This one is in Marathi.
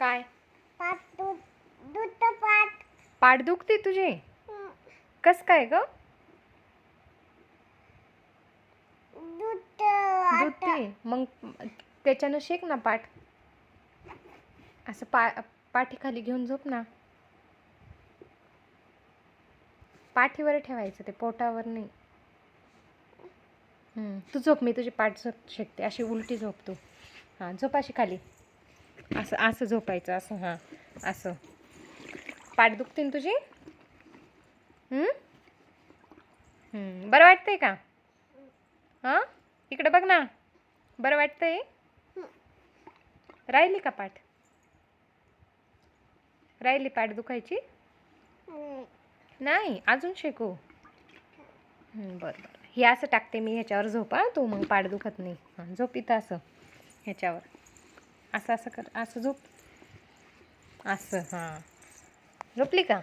काय? पाठ पाठ. पाठ दुखते तुझे. कस काय ग? आता दुखते? मग त्याच्यानं शेक ना पाठ. असं पा पाठीखाली घेऊन झोप ना. पाठीवर ठेवायचं ते पोटावर नाही. हम्म, तू झोप मी तुझी पाठ झोप शेकते अशी उलटी झोप तू. हां झोप अशी खाली. असं असं झोपायचं असं हां असं. पाठ दुखते ना तुझी बरं वाटतंय का? हां? इकडं बघ ना. बरं वाटतंय? राहिली का पाठ? राहिली पाठ दुखायची? नाही अजून शेकू. बरं बरं. हे असं टाकते मी ह्याच्यावर झोपा तू मग पाठ दुखत नाही. हां झोप इथं असं ह्याच्यावर. असं असं कर असं झोप. असं हां. झोपली का?